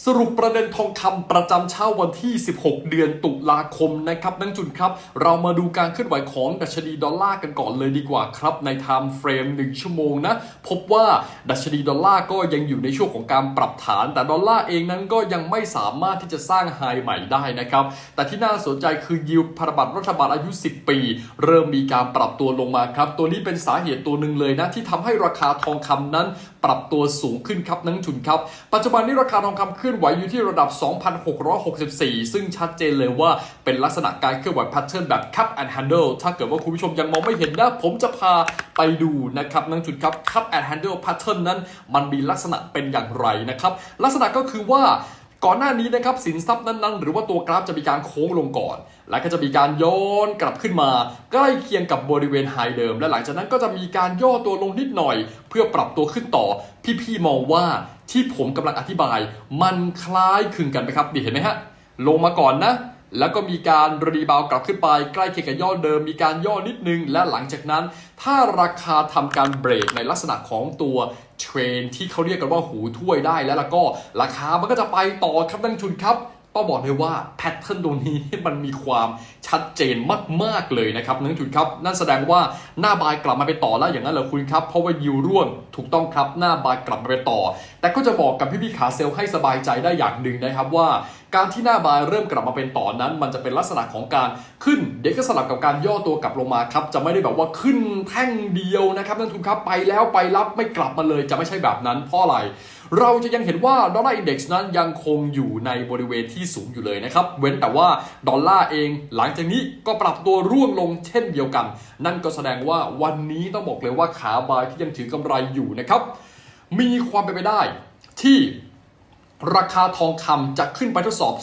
สรุปประเด็นทองคำประจำเช้าวันที่ 16 เดือนตุลาคมนะครับนักจุนครับ เรามาดูการเคลื่อนไหวของดัชนีดอลลาร์กันก่อนเลยดีกว่าครับ ในไทม์เฟรม 1 ชั่วโมงนะ พบว่าดัชนีดอลลาร์ก็ยังอยู่ในช่วงของการปรับฐาน แต่ดอลลาร์เองนั้นก็ยังไม่สามารถที่จะสร้างไฮใหม่ได้นะครับ แต่ที่น่าสนใจคือยิวพันธบัตรรัฐบาลอายุ 10 ปี เริ่มมีการปรับตัวลงมาครับ ตัวนี้เป็นสาเหตุตัวหนึ่งเลยนะที่ทำให้ราคาทองคำนั้น ปรับตัวสูงขึ้นครับนักทุนครับ ปัจจุบันนี้ราคาทองคำเคลื่อนไหวอยู่ที่ระดับ 2,664 ซึ่งชัดเจนเลยว่าเป็นลักษณะการเคลื่อนไหวแพทเทิร์นแบบ cup and handle ถ้าเกิดว่าคุณผู้ชมยังมองไม่เห็นนะ ผมจะพาไปดูนะครับนักทุนครับ cup and handle pattern นั้น มันมีลักษณะเป็นอย่างไรนะครับ ลักษณะก็คือว่า ก่อนหน้านี้นะครับสินทรัพย์นั้นๆ หรือว่าตัวกราฟจะมีการโค้งลงก่อน แล้วก็จะมีการย้อนกลับขึ้นมา ใกล้เคียงกับบริเวณไฮเดิม และหลังจากนั้นก็จะมีการย่อตัวลงนิดหน่อย เพื่อปรับตัวขึ้นต่อ พี่ๆมองว่าที่ผมกำลังอธิบาย มันคล้ายคลึงกันไหมครับนี่เห็นไหมฮะลงมาก่อนนะแล้วก็มีการรีบาวกลับขึ้นไป ใกล้เคียงกับย่อเดิม มีการย่อนิดนึง และหลังจากนั้น ถ้าราคาทำการเบรกในลักษณะของตัว เทรนที่เขาเรียกกันว่าหูถ้วยได้แล้วล่ะก็ราคามันก็จะไปต่อครับนักลงทุนครับต้องบอกเลยว่าแพทเทิร์นตรงนี้มันมีความชัดเจนมาก ๆ เลยนะครับนักทุนครับ นั่นแสดงว่าหน้าบายกลับมาไปต่อแล้วอย่างนั้นเหรอคุณครับ เพราะว่ายิวร่วงถูกต้องครับหน้าบายกลับมาไปต่อ แต่ก็จะบอกกับพี่พี่ขาเซลให้สบายใจได้อย่างหนึ่งนะครับว่า การที่หน้าบายเริ่มกลับมาเป็นต่อนั้น มันจะเป็นลักษณะของการขึ้น เด็กก็สลับกับการย่อตัวกลับลงมาครับ จะไม่ได้แบบว่าขึ้นแท่งเดียวนะครับนักลงทุนครับไปแล้วไปรับไม่กลับมาเลยจะไม่ใช่แบบนั้นเพราะอะไรเราจะยังเห็นว่าดอลลาร์อินเด็กซ์นั้นยังคงอยู่ในบริเวณที่สูงอยู่เลยนะครับ เว้นแต่ว่าดอลลาร์เองหลังจากนี้ก็ปรับตัวร่วงลงเช่นเดียวกัน นั่นก็แสดงว่าวันนี้ต้องบอกเลยว่าขาบายที่ยังถือกำไรอยู่นะครับ มีความเป็นไปได้ที่ ราคาทองคำจะขึ้นไปทดสอบ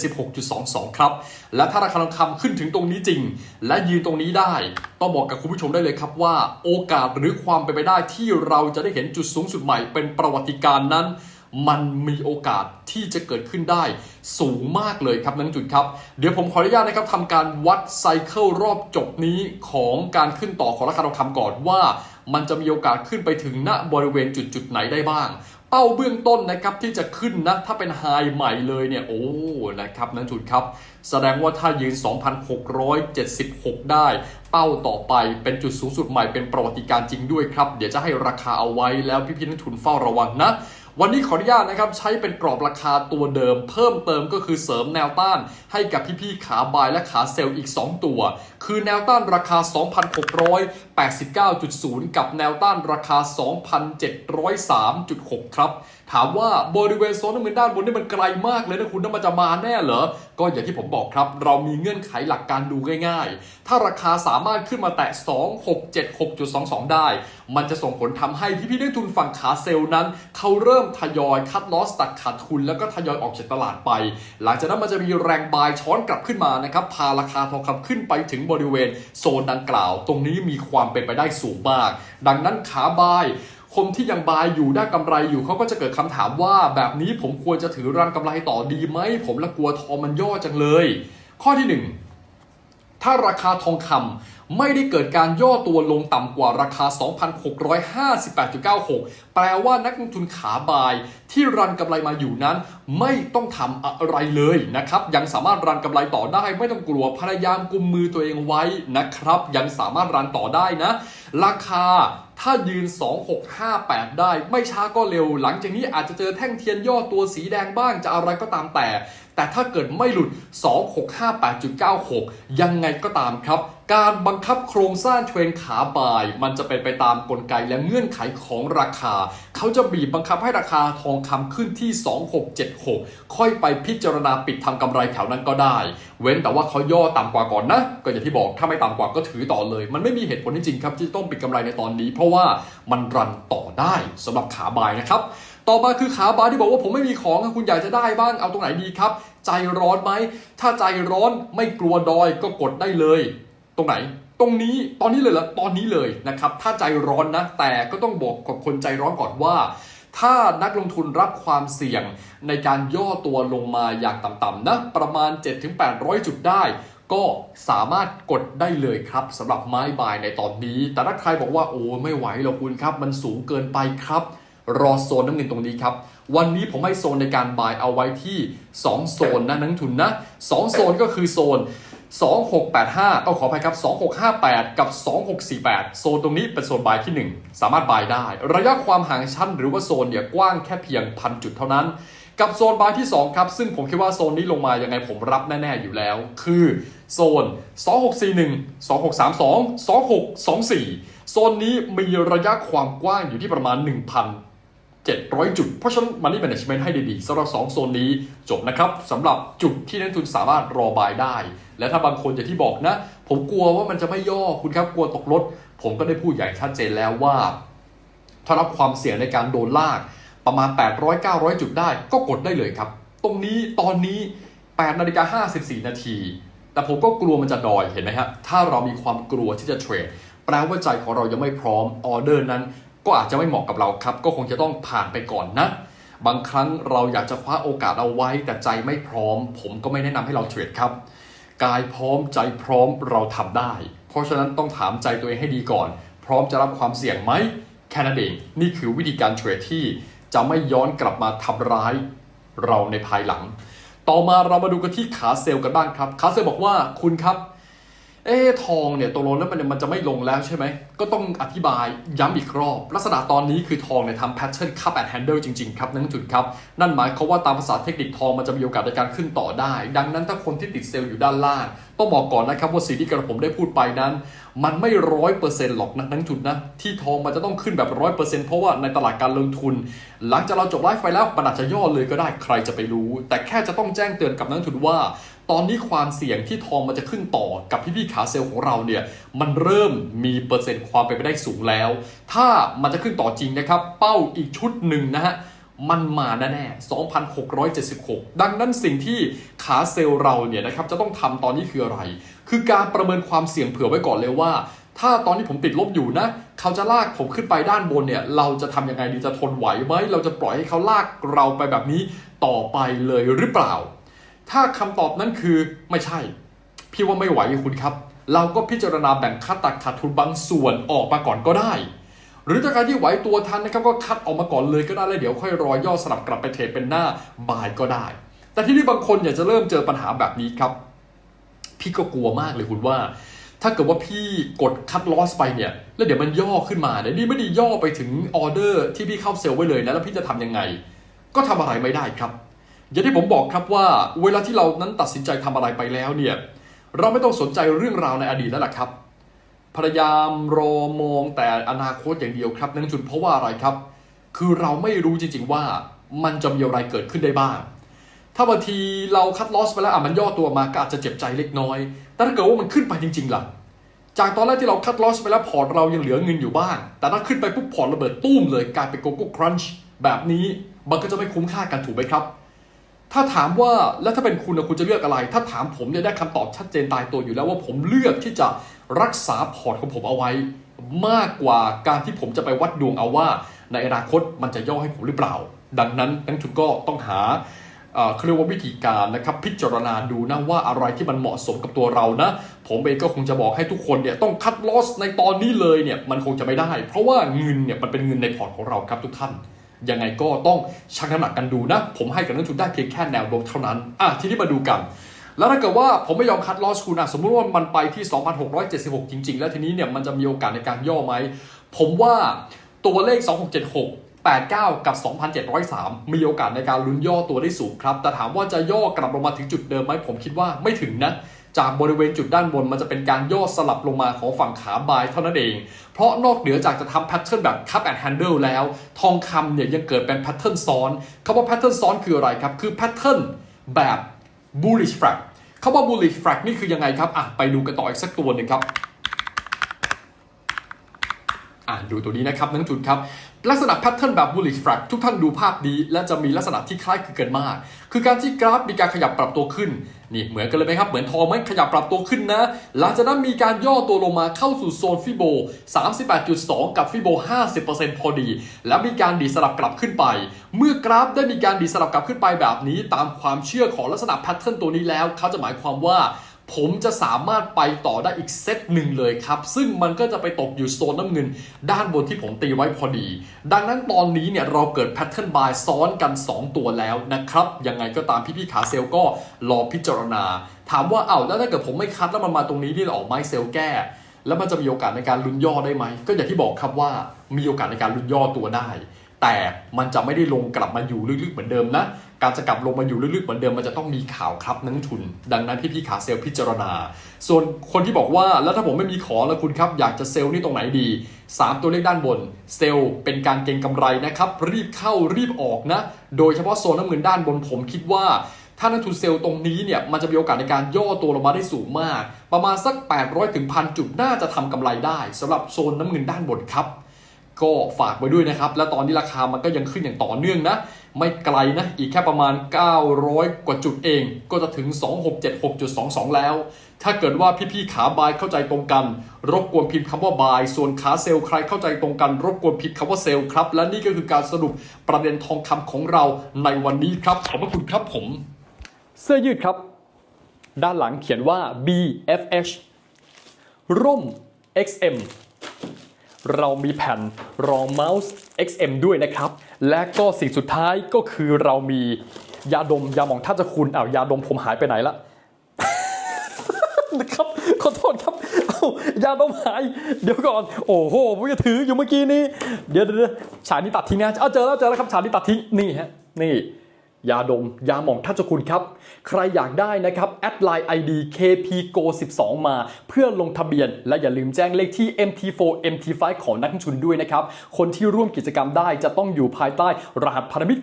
2,676.22 ครับ และถ้าราคาทองคำขึ้นถึงตรงนี้จริง และยืนตรงนี้ได้ ต้องบอกกับคุณผู้ชมได้เลยครับว่า โอกาสหรือความเป็นไปได้ที่เราจะได้เห็นจุดสูงสุดใหม่เป็นประวัติการณ์นั้น มันมีโอกาสที่จะเกิดขึ้นได้สูงมากเลยครับนักจุดครับ เดี๋ยวผมขออนุญาตนะครับทำการวัดไซเคิลรอบจบนี้ของการขึ้นต่อของราคาทองคำก่อนว่า มันจะมีโอกาสขึ้นไปถึงณบริเวณจุดจุดไหนได้บ้าง เป้าเบื้องต้นนะครับที่จะขึ้นนะถ้าเป็นไฮใหม่เลยเนี่ยโอ้นะครับนักทุนครับ แสดงว่าถ้ายืน 2,676 ได้ เป้าต่อไปเป็นจุดสูงสุดใหม่เป็นประวัติการ์จริงด้วยครับ เดี๋ยวจะให้ราคาเอาไว้แล้วพี่ๆนักทุนเฝ้าระวังนะ วันนี้ขออนุญาตนะครับใช้เป็นกรอบราคาตัวเดิม เพิ่มเติมก็คือเสริมแนวต้านให้กับพี่ๆขาบายและขาเซลล์อีก 2 ตัว คือแนวต้านราคา 2,689.0 กับแนวต้านราคา 2,703.6 ครับ ถามว่าบริเวณโซนน้ำเงินด้านบนนี่มันไกลมากเลยนะคุณน้ำมันจะมาแน่เหรอ ก็อย่างที่ผมบอกครับ เรามีเงื่อนไขหลักการดูง่ายๆ ถ้าราคาสามารถขึ้นมาแตะ 2676.22 ได้ มันจะส่งผลทำให้พี่ๆนักทุนฝั่งขาเซลล์นั้น เขาเริ่มทยอยคัดลอสตัดขาดทุนแล้วก็ทยอยออกจากตลาดไป หลังจากนั้นมันจะมีแรงบายช้อนกลับขึ้นมานะครับ พาราคาทองคำขึ้นไปถึงบริเวณโซนดังกล่าว ตรงนี้มีความเป็นไปได้สูงมาก ดังนั้นขาบาย คนที่ยังบายอยู่ได้กำไรอยู่เขาก็จะเกิดคำถามว่าแบบนี้ผมควรจะถือรังกำไรต่อดีไหม ผมละกลัวทองมันย่อจังเลย ข้อที่หนึ่งถ้าราคาทองคำไม่ได้เกิดการย่อตัวลงต่ำกว่าราคา 2,658.96 แปลว่านักลงทุนขาบายที่รันกำไรมาอยู่นั้น ไม่ต้องทำอะไรเลยนะครับ ยังสามารถรันกำไรต่อได้ไม่ต้องกลัวพยายามกุมมือตัวเองไว้นะครับ ยังสามารถรันต่อได้นะ ราคา ถ้ายืน 2658 ได้ไม่ช้าก็เร็ว หลังจากนี้อาจจะเจอแท่งเทียนย่อตัวสีแดงบ้างจะอะไรก็ตามแต่ แต่ถ้าเกิดไม่หลุด 2658.96 ยังไงก็ตามครับ การบังคับโครงสร้างเทรนขาบ่าย มันจะเป็นไปตามกลไกและเงื่อนไขของราคา เขาจะบีบบังคับให้ราคาทองคำขึ้นที่ 2676 ค่อยไปพิจารณาปิดทำกำไรแถวนั้นก็ได้ เว้นแต่ว่าเขาย่อต่ำกว่าก่อนนะ ก็อย่างที่บอกถ้าไม่ต่ำกว่าก็ถือต่อเลย มันไม่มีเหตุผลจริงๆครับที่ต้องปิดกำไรในตอนนี้ เพราะว่ามันรันต่อได้สำหรับขาบ่ายนะครับต่อมาคือขาบายที่บอกว่าผมไม่มีของอะคุณอยากจะได้บ้างเอาตรงไหนดีครับ ใจร้อนไหม ถ้าใจร้อนไม่กลัวดอยก็กดได้เลย ตรงไหน ตรงนี้ตอนนี้เลยเหรอตอนนี้เลยนะครับ ถ้าใจร้อนนะ แต่ก็ต้องบอกกับคนใจร้อนก่อนว่า ถ้านักลงทุนรับความเสี่ยงในการย่อตัวลงมาอย่างต่ำๆนะ ประมาณ 7-800 จุดได้ก็สามารถกดได้เลยครับสำหรับไม้บายในตอนนี้ แต่ถ้าใครบอกว่าโอ้ไม่ไหวหรอกคุณครับ มันสูงเกินไปครับ รอโซนน้ำเงินตรงนี้ครับวันนี้ผมให้โซนในการ buy เอาไว้ที่ 2 โซนนะนักทุนนะ2โซนก็คือโซน 2685เอาขออภัยครับ 2658 กับ 2648 โซนตรงนี้เป็นโซน buy ที่ 1 สามารถ buy ได้ ระยะความห่างชั้นหรือว่าโซนเนี่ยกว้างแค่เพียงพันจุดเท่านั้น กับโซน buy ที่ 2 ครับ ซึ่งผมคิดว่าโซนนี้ลงมายังไงผมรับแน่ๆอยู่แล้ว คือโซน 2641 2632 2624 โซนนี้มีระยะความกว้างอยู่ที่ประมาณ 1,000 700 จุด เพราะฉะนั้น Money Management ให้ดีๆสำหรับ 2 โซนนี้จบนะครับสำหรับจุดที่นักทุนสามารถรอบายได้ และถ้าบางคนอย่างที่บอกนะ ผมกลัวว่ามันจะไม่ย่อคุณครับกลัวตกรถ ผมก็ได้พูดอย่างชัดเจนแล้วว่า ถ้ารับความเสี่ยงในการโดนลากประมาณ 800 900 จุดได้ ก็กดได้เลยครับ ตรงนี้ตอนนี้8นาฬิกา54 นาที แต่ผมก็กลัวมันจะดอยเห็นไหมครับถ้าเรามีความกลัวที่จะเทรดแปลว่าใจของเรายังไม่พร้อมออเดอร์นั้น ก็อาจจะไม่เหมาะกับเราครับ ก็คงจะต้องผ่านไปก่อนนะ บางครั้งเราอยากจะคว้าโอกาสเอาไว้ แต่ใจไม่พร้อม ผมก็ไม่แนะนำให้เราเทรดครับ กายพร้อมใจพร้อมเราทำได้ เพราะฉะนั้นต้องถามใจตัวเองให้ดีก่อน พร้อมจะรับความเสี่ยงไหมแค่นั้นเองนี่คือวิธีการเทรดที่จะไม่ย้อนกลับมาทำร้ายเราในภายหลัง ต่อมาเรามาดูกันที่ขาเซลล์กันบ้างครับ ขาเซลล์บอกว่าคุณครับ เอ๊ทองเนี่ยตกลงแล้วมันมันจะไม่ลงแล้วใช่ไหม ก็ต้องอธิบายย้ำอีกรอบ ลักษณะตอนนี้คือทองเนี่ยทำแพทเทิร์นคัพแอนด์แฮนเดิลจริง ๆ ครับนั่นจุดครับ นั่นหมายความว่าตามภาษาเทคนิคทองมันจะมีโอกาสในการขึ้นต่อได้ ดังนั้นถ้าคนที่ติดเซลล์อยู่ด้านล่าง ต้องบอกก่อนนะครับว่าสิ่งที่กระผมได้พูดไปนั้น มันไม่ร้อยเปอร์เซ็นต์หรอกนะนักทุนนะ ที่ทองมันจะต้องขึ้นแบบร้อยเปอร์เซ็นต์เพราะว่าในตลาดการลงทุน หลังจากเราจบไลฟ์ไปแล้วมันอาจจะย่อเลยก็ได้ใครจะไปรู้ แต่แค่จะต้องแจ้งเตือนกับนักทุนว่า ตอนนี้ความเสี่ยงที่ทองมันจะขึ้นต่อกับพี่ๆขาเซลล์ของเราเนี่ยมันเริ่มมีเปอร์เซ็นต์ความเป็นไปได้สูงแล้ว ถ้ามันจะขึ้นต่อจริงนะครับ เป้าอีกชุดหนึ่งนะฮะมันมาแน่ๆ2,676 ดังนั้นสิ่งที่ขาเซลล์เราเนี่ยนะครับจะต้องทำตอนนี้คืออะไร คือการประเมินความเสี่ยงเผื่อไว้ก่อนเลยว่า ถ้าตอนนี้ผมติดลบอยู่นะ เขาจะลากผมขึ้นไปด้านบนเนี่ย เราจะทำยังไงดีจะทนไหวไหม เราจะปล่อยให้เขาลากเราไปแบบนี้ต่อไปเลยหรือเปล่า ถ้าคำตอบนั้นคือไม่ใช่ พี่ว่าไม่ไหวคุณครับ เราก็พิจารณาแบ่งคัดตัดขาดทุนบางส่วนออกมาก่อนก็ได้ หรือถ้าใครที่ไหวตัวทันนะครับก็คัดออกมาก่อนเลยก็ได้แล้วเดี๋ยวค่อยรอย่อสลับกลับไปเทรดเป็นหน้าบายก็ได้ แต่ที่นี่บางคนอยากจะเริ่มเจอปัญหาแบบนี้ครับ พี่ก็กลัวมากเลยคุณว่าถ้าเกิดว่าพี่กดคัดลอสไปเนี่ย แล้วเดี๋ยวมันย่อขึ้นมาเนี่ยนี่ไม่ได้ย่อไปถึงออเดอร์ที่พี่เข้าเซลล์ไว้เลยนะ แล้วพี่จะทำยังไง ก็ทำอะไรไม่ได้ครับ อย่างที่ผมบอกครับว่าเวลาที่เรานั้นตัดสินใจทำอะไรไปแล้วเนี่ยเราไม่ต้องสนใจเรื่องราวในอดีตแล้วล่ะครับพยายามรอมองแต่อนาคตอย่างเดียวครับนั่นจุดเพราะว่าอะไรครับ คือเราไม่รู้จริง ๆ ว่ามันจะมีอะไรเกิดขึ้นได้บ้าง ถ้าบางทีเราคัดลอสไปแล้วอะมันย่อตัวมาก็อาจจะเจ็บใจเล็กน้อย แต่ถ้าเกิดว่ามันขึ้นไปจริงๆล่ะ จากตอนแรกที่เราคัดลอสไปแล้วพอร์ตเรายังเหลือเงินอยู่บ้าง แต่ถ้าขึ้นไปปุ๊บพอร์ตระเบิดตุ้มเลยกลายเป็นโกโก้ครันช์แบบนี้มันก็จะไม่คุ้มค่ากันถูกไหมครับ ถ้าถามว่าแล้วถ้าเป็นคุณนะคุณจะเลือกอะไร ถ้าถามผมเนี่ยได้คำตอบชัดเจนตายตัวอยู่แล้วว่าผมเลือกที่จะรักษาพอร์ตของผมเอาไว้ มากกว่าการที่ผมจะไปวัดดวงเอาว่า ในอนาคตมันจะย่อให้ผมหรือเปล่า ดังนั้นนักทุนก็ต้องหาเขาเรียกว่าวิธีการนะครับพิจารณาดูนะว่าอะไรที่มันเหมาะสมกับตัวเรานะ ผมเองก็คงจะบอกให้ทุกคนเนี่ยต้องคัดลอสในตอนนี้เลยเนี่ยมันคงจะไม่ได้ เพราะว่าเงินเนี่ยมันเป็นเงินในพอร์ตของเราครับทุกท่าน ยังไงก็ต้องชั่งน้ำหนักกันดูนะ ผมให้กับนักลงทุนได้เพียงแค่แนวโน้มเท่านั้น อะทีนี้มาดูกัน แล้วถ้าเกิดว่าผมไม่ยอมคัดลอสคุณอะสมมติว่ามันไปที่ 2,676 จริง ๆ แล้วทีนี้เนี่ยมันจะมีโอกาสในการย่อไหม ผมว่าตัวเลข 2676 89 กับ 2,703 มีโอกาสในการลุ้นย่อตัวได้สูงครับ แต่ถามว่าจะย่อกลับลงมาถึงจุดเดิมไหมผมคิดว่าไม่ถึงนะ จากบริเวณจุดด้านบนมันจะเป็นการย่อสลับลงมาของฝั่งขาบายเท่านั้นเอง เพราะนอกเหนือจากจะทำแพทเทิร์นแบบ cup and handle แล้ว ทองคำเนี่ยยังเกิดเป็นแพทเทิร์นซ้อนคำว่าแพทเทิร์นซ้อนคืออะไรครับ คือแพทเทิร์นแบบ bullish flag คำว่า bullish flag นี่คือยังไงครับอะไปดูกันต่ออีกสักตัวหนึ่งครับอ่านดูตัวนี้นะครับนักลงทุนครับ ลักษณะแพทเทิร์นแบบ bullish flag ทุกท่านดูภาพนี้ และจะมีลักษณะที่คล้ายคลึงกันมาก คือการที่กราฟมีการขยับปรับตัวขึ้น นี่เหมือนกันเลยไหมครับ เหมือนทองไหมขยับปรับตัวขึ้นนะ หลังจากนั้นมีการย่อตัวลงมาเข้าสู่โซนฟิโบ 38.2 กับฟิโบ 50%พอดี แล้วมีการดีสลับกลับขึ้นไป เมื่อกราฟได้มีการดีสลับกลับขึ้นไปแบบนี้ ตามความเชื่อของลักษณะแพทเทิร์นตัวนี้แล้ว เขาจะหมายความว่า ผมจะสามารถไปต่อได้อีกเซตหนึ่งเลยครับ ซึ่งมันก็จะไปตกอยู่โซนน้ำเงิน ด้านบนที่ผมตีไว้พอดี ดังนั้นตอนนี้เนี่ยเราเกิดแพทเทิร์นบายซ้อนกัน 2 ตัวแล้วนะครับ ยังไงก็ตามพี่ๆขาเซลก็รอพิจารณา ถามว่าเอ้าแล้วถ้าเกิดผมไม่คัดแล้วมันมาตรงนี้นี่เราออกไม้เซลแก้ แล้วมันจะมีโอกาสในการลุ้นย่อได้ไหมก็อย่างที่บอกครับว่ามีโอกาสในการลุ้นย่อตัวได้ แต่มันจะไม่ได้ลงกลับมาอยู่ลึกๆเหมือนเดิมนะ การจะกลับลงมาอยู่ลึกๆเหมือนเดิมมันจะต้องมีข่าวครับนักลงทุน ดังนั้นพี่ๆขาเซลพิจารณา ส่วนคนที่บอกว่าแล้วถ้าผมไม่มีขอแล้วคุณครับ อยากจะเซลล์นี่ตรงไหนดี 3 ตัวเลขด้านบน เซลล์เป็นการเก็งกำไรนะครับ รีบเข้ารีบออกนะ โดยเฉพาะโซนน้ำเงินด้านบนผมคิดว่าถ้านักทุนเซลล์ตรงนี้เนี่ยมันจะมีโอกาสในการย่อตัวลงมาได้สูงมาก ประมาณสัก 800ถึงพันจุดน่าจะทำกำไรได้สำหรับโซนน้ำเงินด้านบนครับ ก็ฝากไว้ด้วยนะครับ และตอนนี้ราคามันก็ยังขึ้นอย่างต่อเนื่องนะ ไม่ไกลนะ อีกแค่ประมาณ 900 กว่าจุดเอง ก็จะถึง 2676.22 แล้ว ถ้าเกิดว่าพี่ๆขาบายเข้าใจตรงกัน รบกวนพิมพ์คำว่าบาย ส่วนขาเซลล์ใครเข้าใจตรงกัน รบกวนพิมพ์คำว่าเซลล์ครับ และนี่ก็คือการสรุปประเด็นทองคำของเราในวันนี้ครับ ขอบพระคุณครับผม เสื้อยืดครับ ด้านหลังเขียนว่า BFH ร่ม XM เรามีแผ่นรองเมาส์ XM ด้วยนะครับ และก็สิ่งสุดท้ายก็คือเรามียาดมยาหมองท่าจะคุณอ้าวยาดมผมหายไปไหนละนะครับขอโทษครับอ้ายาดมหาย เดี๋ยวก่อน โอ้โหผมจะถืออยู่เมื่อกี้นี้เดี๋ยวเดี๋ยวเดี๋ยวฉากนี้ตัดทิ้งนะเอาเจอแล้วเจอแล้วครับฉากนี้ตัดทิ้งนี่ฮะนี่ ยาดม ยาหม่องทัชคุณครับ ใครอยากได้นะครับ แอดไลน์ ID KPGO 12 มาเพื่อลงทะเบียน และอย่าลืมแจ้งเลขที่ MT4 MT5 ของนักลงทุนด้วยนะครับ คนที่ร่วมกิจกรรมได้จะต้องอยู่ภายใต้รหัสพันธมิตร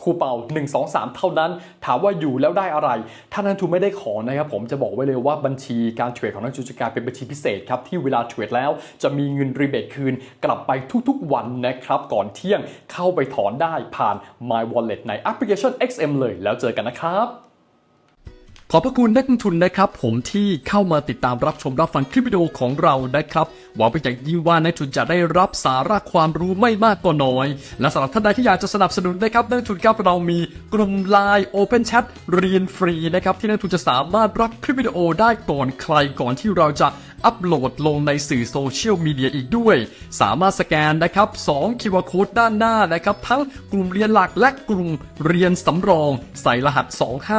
คูเป่า1 2 3 เท่านั้น ถามว่าอยู่แล้วได้อะไร ถ้านักทุนไม่ได้ของนะครับผมจะบอกไว้เลยว่าบัญชีการเทรดของนักลงทุนจะกลายเป็นบัญชีพิเศษครับที่เวลาเทรดแล้วจะมีเงินรีเบทคืน กลับไปทุกๆวันนะครับก่อนเที่ยงเข้าไปถอนได้ผ่าน My Wallet ในแอปพลิเคชัน XM เลยแล้วเจอกันนะครับ ขอบพระคุณนักลงทุนนะครับ ผมที่เข้ามาติดตามรับชมรับฟังคลิปวิดีโอของเรานะครับหวังเป็นอย่างยิ่งว่านักทุนจะได้รับสาระความรู้ไม่มากก็น้อย และสำหรับท่านใดที่อยากจะสนับสนุนนะครับนักทุนครับเรามีกลุ่ม l ล n e Open Chat เรียนฟรีนะครับที่นักทุนจะสามารถรับคลิปวิดีโอได้ก่อนใครก่อนที่เราจะ อัปโหลดลงในสื่อโซเชียลมีเดียอีกด้วย สามารถสแกนนะครับ2 QR Code ด้านหน้านะครับทั้งกลุ่มเรียนหลักและกลุ่มเรียนสำรอง ใส่รหัส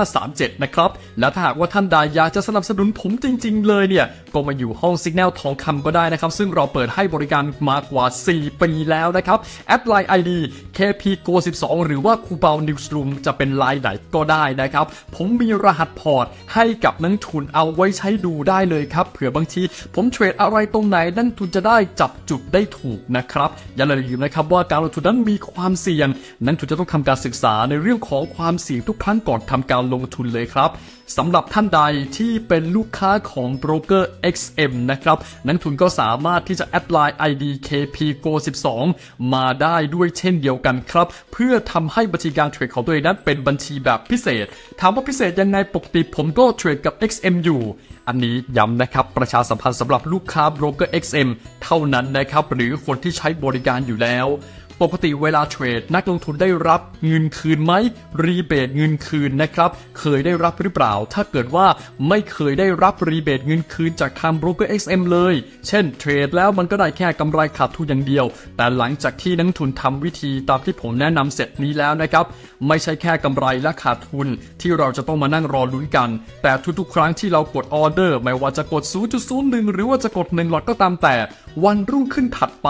2537 นะครับ และถ้าหากว่าท่านใดอยากจะสนับสนุนผมจริง ๆ เลยเนี่ย ก็มาอยู่ห้อง Signal ทองคำก็ได้นะครับ ซึ่งเราเปิดให้บริการมากว่า 4 ปีแล้วนะครับ แอดไลน์ ID KPGO 12 หรือว่าคูเปา Newsroom จะเป็นไลน์ไหนก็ได้นะครับ ผมมีรหัสพอร์ตให้กับนักทุนเอาไว้ใช้ดูได้เลยครับ เผื่อบางทีผมเทรดอะไรตรงไหนนักทุนจะได้จับจุดได้ถูกนะครับ อย่าลืมนะครับว่าการลงทุนนั้นมีความเสี่ยง นักทุนจะต้องทำการศึกษาในเรื่องของความเสี่ยงทุกครั้งก่อนทำการลงทุนเลยครับสำหรับท่านใดที่เป็นลูกค้าของโบรกเกอร์ XM นะครับนักทุนก็สามารถที่จะแอดไลน์ ID KPGO 12 มาได้ด้วยเช่นเดียวกันครับ เพื่อทำให้บัญชีการเทรดของตัวเองนั้นเป็นบัญชีแบบพิเศษ ถามว่าพิเศษยังไงปกติผมก็เทรดกับ XM อยู่ อันนี้ย้ำนะครับประชาสัมพันธ์สำหรับลูกค้าโบรกเกอร์ XM เท่านั้นนะครับ หรือคนที่ใช้บริการอยู่แล้ว ปกติเวลาเทรดนักลงทุนได้รับเงินคืนไหมรีเบทเงินคืนนะครับ เคยได้รับหรือเปล่า ถ้าเกิดว่าไม่เคยได้รับรีเบทเงินคืนจากทางโบรกเกอร์ XM เลย เช่นเทรดแล้วมันก็ได้แค่กำไรขาดทุนอย่างเดียว แต่หลังจากที่นักทุนทำวิธีตามที่ผมแนะนำเสร็จนี้แล้วนะครับ ไม่ใช่แค่กำไรและขาดทุนที่เราจะต้องมานั่งรอลุ้นกัน แต่ทุกๆ ครั้งที่เรากดออเดอร์ ไม่ว่าจะกด 0.01 หรือว่าจะกด1หลอดก็ตามแต่ วันรุ่งขึ้นถัดไป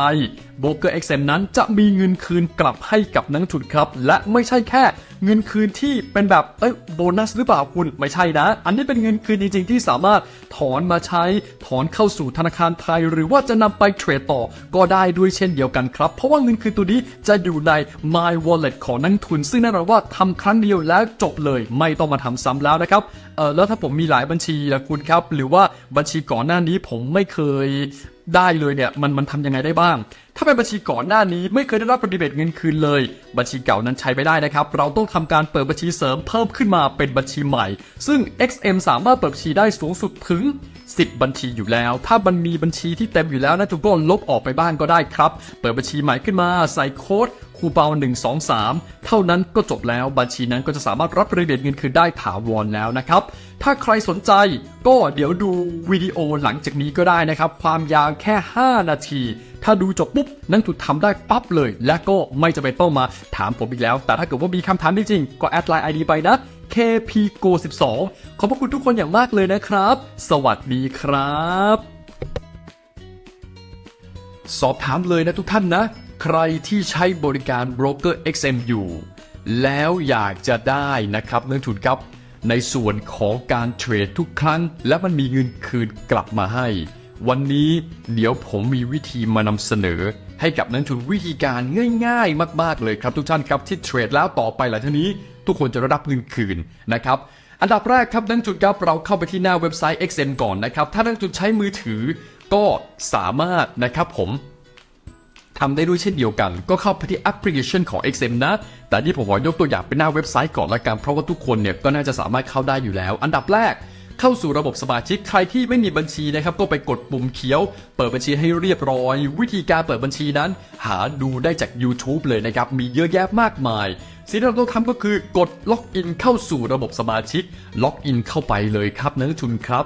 โบกเกอร์ XM นั้นจะมีเงินคืนกลับให้กับนักทุนครับ และไม่ใช่แค่เงินคืนที่เป็นแบบเอ้ยโบนัสหรือเปล่าคุณไม่ใช่นะ อันนี้เป็นเงินคืนจริง ๆ ที่สามารถถอนมาใช้ถอนเข้าสู่ธนาคารไทย หรือว่าจะนำไปเทรดต่อก็ได้ด้วยเช่นเดียวกันครับ เพราะว่าเงินคืนตัวนี้จะอยู่ใน My Wallet ของนักทุน ซึ่งแน่นอนว่าทำครั้งเดียวแล้วจบเลยไม่ต้องมาทำซ้ำแล้วนะครับเออแล้วถ้าผมมีหลายบัญชีละคุณครับ หรือว่าบัญชีก่อนหน้านี้ผมไม่เคย ได้เลยเนี่ยมันมันทำยังไงได้บ้าง ถ้าเป็นบัญชีก่อนหน้านี้ไม่เคยได้รับปฏิบัติเงินคืนเลย บัญชีเก่านั้นใช้ไม่ได้นะครับ เราต้องทำการเปิดบัญชีเสริมเพิ่มขึ้นมาเป็นบัญชีใหม่ ซึ่ง XM สามารถเปิดบัญชีได้สูงสุดถึง 10 บัญชีอยู่แล้ว ถ้ามันมีบัญชีที่เต็มอยู่แล้วนะทุกคนลบออกไปบ้างก็ได้ครับ เปิดบัญชีใหม่ขึ้นมาใส่โค้ด คูเปา123 เท่านั้นก็จบแล้วบัญชีนั้นก็จะสามารถรับรายเอียเงินคืนได้ถาวรแล้วนะครับ ถ้าใครสนใจก็เดี๋ยวดูวิดีโอหลังจากนี้ก็ได้นะครับ ความยาวแค่ 5 นาที ถ้าดูจบปุ๊บนักทุนทำได้ปั๊บเลย และก็ไม่จะเป็นต้องมาถามผมอีกแล้ว แต่ถ้าเกิดว่ามีคำถามจริงๆก็แอดไลน์ ID ไปนะ KPGO12 ขอบพระคุณทุกคนอย่างมากเลยนะครับ สวัสดีครับ สอบถามเลยนะทุกท่านนะ ใครที่ใช้บริการโบรกเกอร์ XM อยู่แล้วอยากจะได้นะครับนักทุนครับ ในส่วนของการเทรดทุกครั้ง และมันมีเงินคืนกลับมาให้ วันนี้เดี๋ยวผมมีวิธีมานำเสนอ ให้กับนักทุนวิธีการง่ายๆ มากๆเลยครับทุกท่านครับที่เทรดแล้วต่อไปหลังจากนี้ ทุกคนจะได้รับเงินคืนนะครับอันดับแรกครับนักทุนครับเราเข้าไปที่หน้าเว็บไซต์ XM ก่อนนะครับถ้านักทุนใช้มือถือก็สามารถนะครับผม ทำได้ด้วยเช่นเดียวกัน ก็เข้าไปที่แอปพลิเคชันของ XM นะ แต่ที่ผมขอยกตัวอย่างเป็นหน้าเว็บไซต์ก่อนละกัน เพราะว่าทุกคนเนี่ยก็น่าจะสามารถเข้าได้อยู่แล้ว อันดับแรกเข้าสู่ระบบสมาชิกใครที่ไม่มีบัญชีนะครับก็ไปกดปุ่มเขียว เปิดบัญชีให้เรียบร้อย วิธีการเปิดบัญชีนั้น หาดูได้จาก YouTube เลยนะครับมีเยอะแยะมากมาย สิ่งที่เราต้องทำก็คือกดล็อกอินเข้าสู่ระบบสมาชิก ล็อกอินเข้าไปเลยครับนักลงทุนครับ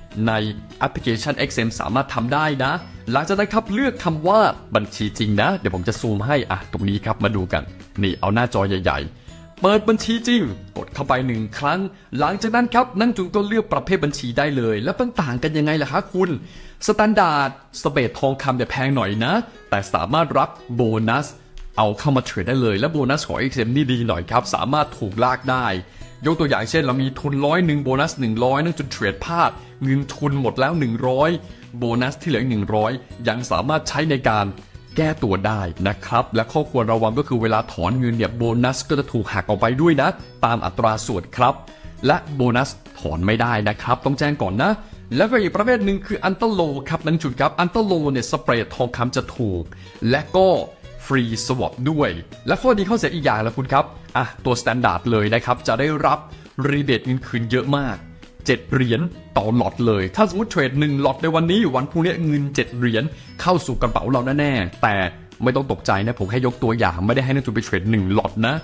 ในแอปพลิเคชัน XM สามารถทำได้นะ หลังจากนั้นครับเลือกคำว่าบัญชีจริงนะ เดี๋ยวผมจะซูมให้อะตรงนี้ครับมาดูกัน นี่เอาหน้าจอใหญ่ ๆ เปิดบัญชีจริง กดเข้าไปหนึ่งครั้ง หลังจากนั้นครับนั่งจุงก็เลือกประเภทบัญชีได้เลย แล้วต่างกันยังไงล่ะคะคุณสแตนดาร์ดสเปดทองคำเนี่แพงหน่อยนะ แต่สามารถรับโบนัสเอาเข้ามาเทรดได้เลย และโบนัสของ XM นี่ดีหน่อยครับ สามารถถูกลากได้ ยกตัวอย่างเช่น เรามีทุนร้อยหนึ่งโบนัส 100 นั่งจนเทรดพลาด เงินทุนหมดแล้ว 100 โบนัสที่เหลืออีก100 ยังสามารถใช้ในการแก้ตัวได้นะครับ และข้อควรระวังก็คือเวลาถอนเงินเนี่ยโบนัสก็จะถูกหักออกไปด้วยนะ ตามอัตราส่วนครับ และโบนัสถอนไม่ได้นะครับ ต้องแจ้งก่อนนะ แล้วก็อีกประเภทหนึ่งคืออันเตอร์โลครับนั่นจุดครับอันเตอร์โลเนี่ยสเปรดทองคำจะถูก และก็ฟรีสวอปด้วย และข้อดีข้อเสียอีกอย่างละคุณครับอะตัวสแตนดาร์ดเลยนะครับจะได้รับรีเบทเงินคืนเยอะมาก 7 เหรียญต่อหลอดเลย ถ้าสมมติเทรด1หลอดในวันนี้วันพรุ่งนี้เงิน 7 เหรียญเข้าสู่กระเป๋าเราแน่ๆแต่ไม่ต้องตกใจนะ ผมแค่ยกตัวอย่างไม่ได้ให้นักทุนไปเทรด1หลอดนะ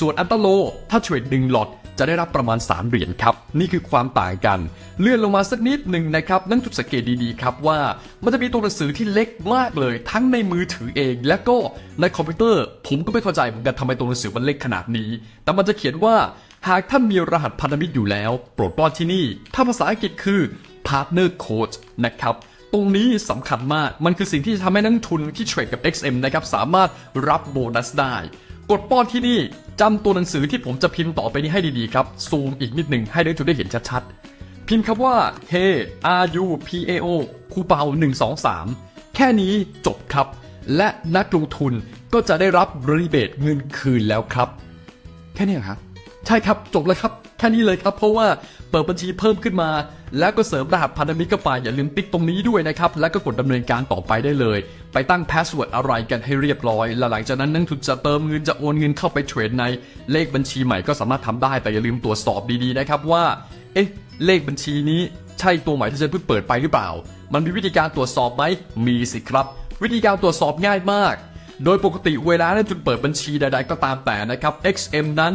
ส่วนอัตโล ถ้าเทรด1หลอดจะได้รับประมาณ 3 เหรียญครับ นี่คือความต่างกัน เลื่อนลงมาสักนิดหนึ่งนะครับ นั่งจุดสังเกตดีๆครับว่า มันจะมีตัวหนังสือที่เล็กมากเลย ทั้งในมือถือเอง และก็ในคอมพิวเตอร์ ผมก็ไม่เข้าใจเหมือนกันทำไมตัวหนังสือมันเล็กขนาดนี้ แต่มันจะเขียนว่า หากท่านมีรหัสพันธมิตรอยู่แล้ว โปรดป้อนที่นี่ ถ้าภาษาอังกฤษคือ partner code นะครับตรงนี้สำคัญมาก มันคือสิ่งที่ทำให้นักทุนที่เทรดกับ XM นะครับสามารถรับโบนัสได้ กดป้อนที่นี่จำตัวหนังสือที่ผมจะพิมพ์ต่อไปนี้ให้ดีๆครับ ซูมอีกนิดหนึ่งให้นักทุนได้เห็นชัดๆ พิมพ์คำว่า K R U P A O คูเปา123 แค่นี้จบครับ และนักลงทุนก็จะได้รับรีเบทเงินคืนแล้วครับ แค่นี้เหรอครับ ใช่ครับจบเลยครับแค่นี้เลยครับเพราะว่าเปิดบัญชีเพิ่มขึ้นมา แล้วก็เสริมรหัสพันธมิตรเข้าไปอย่าลืมติ๊กตรงนี้ด้วยนะครับ แล้วก็กดดำเนินการต่อไปได้เลย ไปตั้งพาสเวิร์ดอะไรกันให้เรียบร้อยแล้วหลังจากนั้นนักทุนจะเติมเงินจะโอนเงินเข้าไปเทรดในเลขบัญชีใหม่ก็สามารถทำได้แต่อย่าลืมตรวจสอบดีๆนะครับว่าเอ๊ะเลขบัญชีนี้ใช่ตัวใหม่ที่ฉันเพิ่งเปิดไปหรือเปล่า มันมีวิธีการตรวจสอบไหมมีสิครับ วิธีการตรวจสอบง่ายมาก โดยปกติเวลาที่จุดเปิดบัญชีใดๆก็ตามแต่นะครับ XM นั้น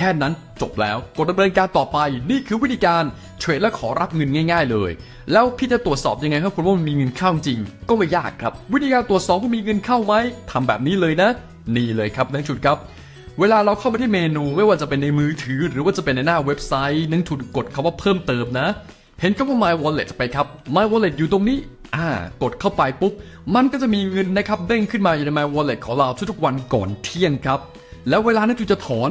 ค่นั้นจบแล้วกดดำเนินการต่อไปนี่คือวิธีการเทรดและขอรับเงินง่าย ๆ เลย แล้วพี่จะตรวจสอบยังไงครับคุณว่ามันมีเงินเข้าจริง ก็ไม่ยากครับ วิธีการตรวจสอบว่ามีเงินเข้าไหมทำแบบนี้เลยนะ นี่เลยครับนักชุดครับ เวลาเราเข้าไปที่เมนูไม่ว่าจะเป็นในมือถือ หรือว่าจะเป็นในหน้าเว็บไซต์นักทุนกดคำว่าเพิ่มเติมนะ เห็นคำว่า My Wallet ไปครับ My Wallet อยู่ตรงนี้อ่ากดเข้าไปปุ๊บ มันก็จะมีเงินนะครับเด้งขึ้นมาอยู่ใน My Wallet ของเราทุกๆวันก่อนเที่ยงครับ แล้วเวลานั้นจูจะถอน